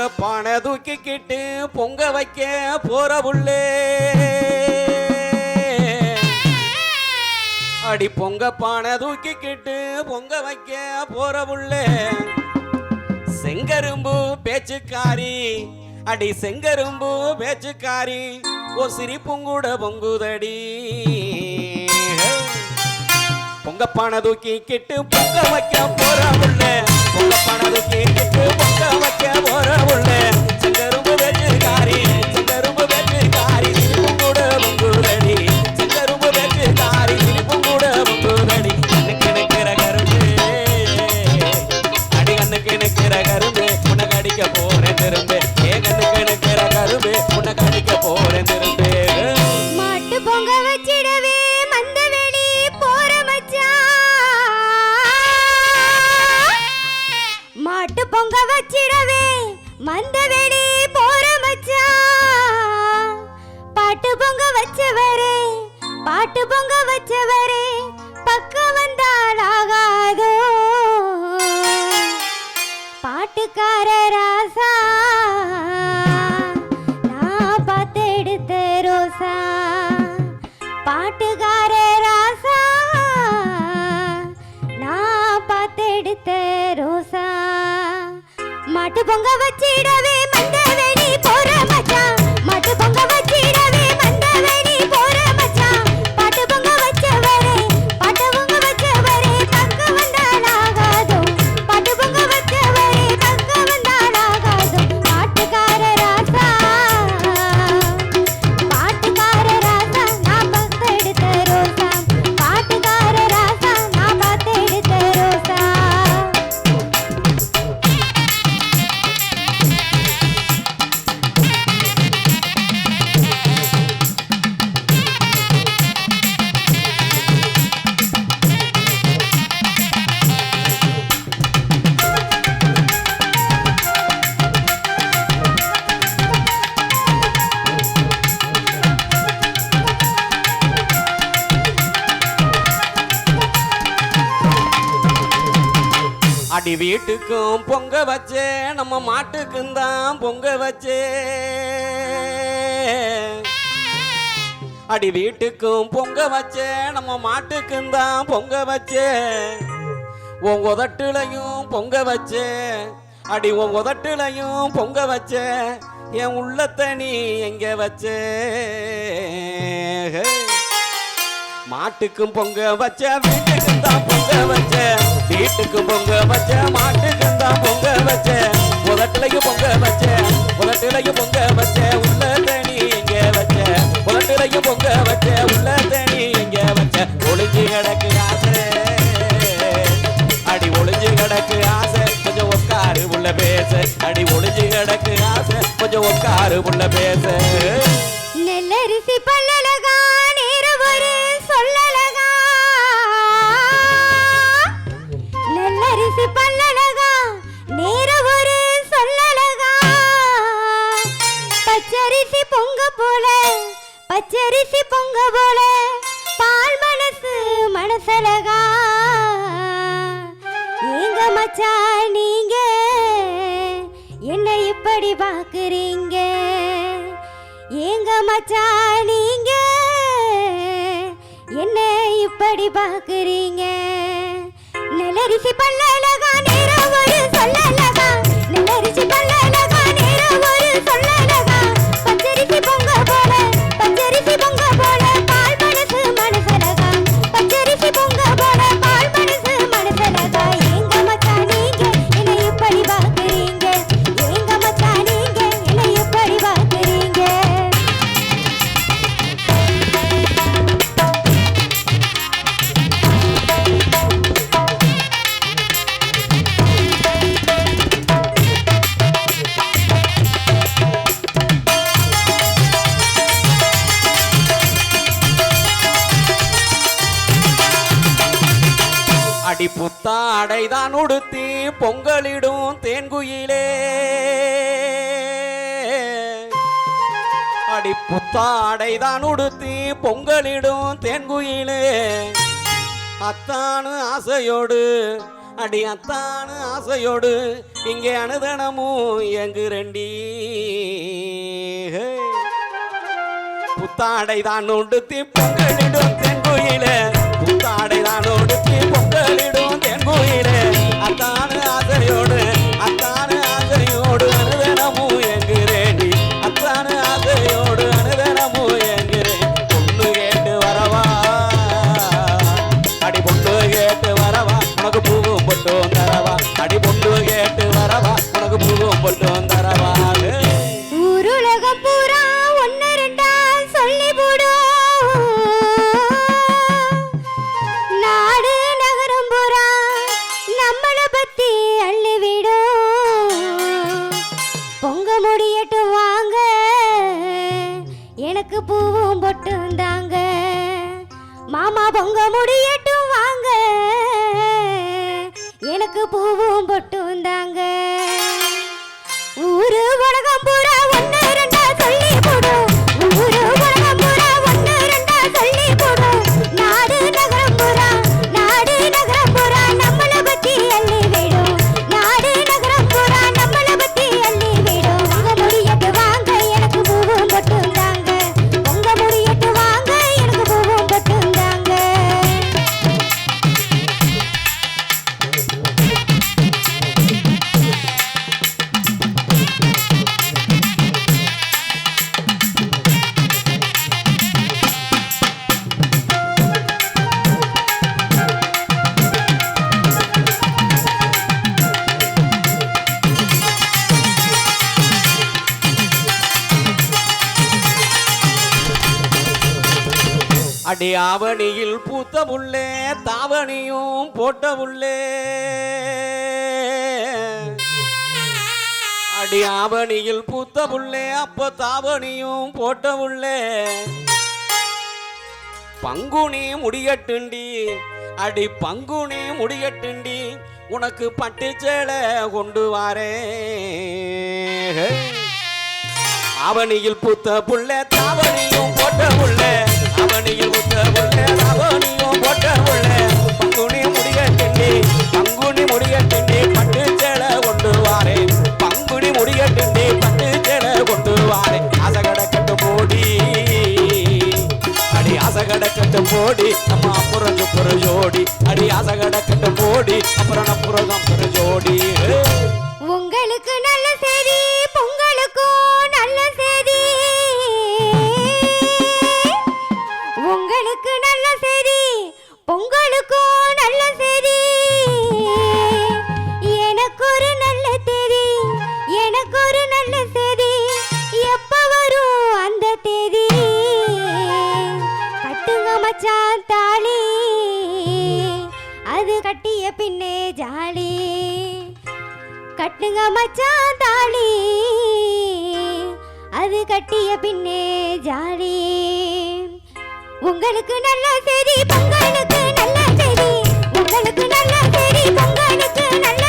பொங்க பானை தூக்கிக்கிட்டு பொங்க வைக்க போற உள்ளே. அடி பொங்க பானை தூக்கிக்கிட்டு பொங்க வைக்க போற உள்ளே. செங்கரும்பு பேச்சுக்காரி அடி செங்கரும்பு பேச்சுக்காரி ஓ சிரிப்புங்கூட பொங்குதடி. பொங்க பானை தூக்கிக்கிட்டு பொங்க வைக்க போற உள்ள. பொங்க கரும்பு உனக்கு அடிக்க பொங்க வச்சிடவே மந்தவெளி போற மச்சான் பாட்டு பொங்க வச்சவரே பாட்டு பொங்க வச்சவரே பக்கம் வந்தால் ஆகாதோ. பாட்டுக்கார ராசா நான் பார்த்து எடுத்த ரோசா. பாட்டுக்கார பொங்க வச்சிடவே மண்டவே அடி வீட்டுக்கும் பொங்க வச்சே நம்ம மாட்டுக்கும் தான் பொங்க வச்சே. அடி வீட்டுக்கும் பொங்க வச்சே நம்ம மாட்டுக்கும் தான் பொங்க வச்சே. உன் உதட்டுலையும் பொங்க வச்சே. அடி உன் உதட்டுலையும் பொங்க வச்சே. என் உள்ளத்தை நீ எங்க வச்சே? மாட்டுக்கும் பொங்க வச்ச வீட்டுக்கும் தான் பொங்க வச்ச. வீட்டுக்கும் பொங்க வச்ச மாட்டுக்கும் தான் பொங்க வச்ச. உதட்டுலையும் பொங்க வச்ச உதட்டுலையும் பொங்க வச்ச உள்ள தனி இங்க வச்ச. உதட்டுலையும் பொங்க வச்ச உள்ள தனி இங்க வச்ச. ஒளிஞ்சு கிடக்கு ஆசை. அடி ஒளிஞ்சு கிடக்கு ஆசை. கொஞ்சம் உட்காரு உள்ள பேச. அடி ஒளிஞ்சு கிடக்கு ஆசை. கொஞ்சம் உட்காரு உள்ள பேச. நெல்லரிசி பல்லழகா போல பச்சரிசி பொங்க போல பால் மனசு மனசலகா. எங்க மச்சா நீங்க என்ன இப்படி பாக்குறீங்க? ஏங்க மச்சா நீங்க என்ன இப்படி பாக்குறீங்க? நல்லரிசி பல்லழகா தாடைதான் உடுத்தி பொங்கலிடும் தேன்குயிலே. அடி புத்தாடைதான் உடுத்தி பொங்கலிடும் தேன்குயிலே. அத்தானு ஆசையோடு அடி அத்தானு ஆசையோடு இங்கே அனுதனமும் எங்கு ரெண்டி புத்தாடைதான் உடுத்தி பொங்கலிடும் தென்குயிலே. அடி ஆவணியில் பூத்த உள்ளே தாவணியும் போட்ட உள்ளே அடி ஆவணியில் பூத்த உள்ளே அப்ப தாவணியும் போட்ட உள்ளே பங்குனி முடியட்டுண்டி அடி பங்குனி முடியட்டுண்டி உனக்கு பட்டுச்சேலை கொண்டு வாரே. ஆவணியில் பூத்த புள்ள தாவணியும் ஜோடி நம்ம புரங்கு பொரு ஜோடி அடி ஆசகட கட்ட போடி அப்புறம் புரகம் பொரு ஜோடி. உங்களுக்கு நல்ல சரி. ஜாலி. கட்டுங்க மச்சான் தாலி. அது கட்டிய பின்னே ஜாலி. உங்களுக்கு நல்ல செய்தி பங்கனுக்கு நல்ல செய்தி உங்களுக்கு நல்ல செய்தி பங்கனுக்கு நல்ல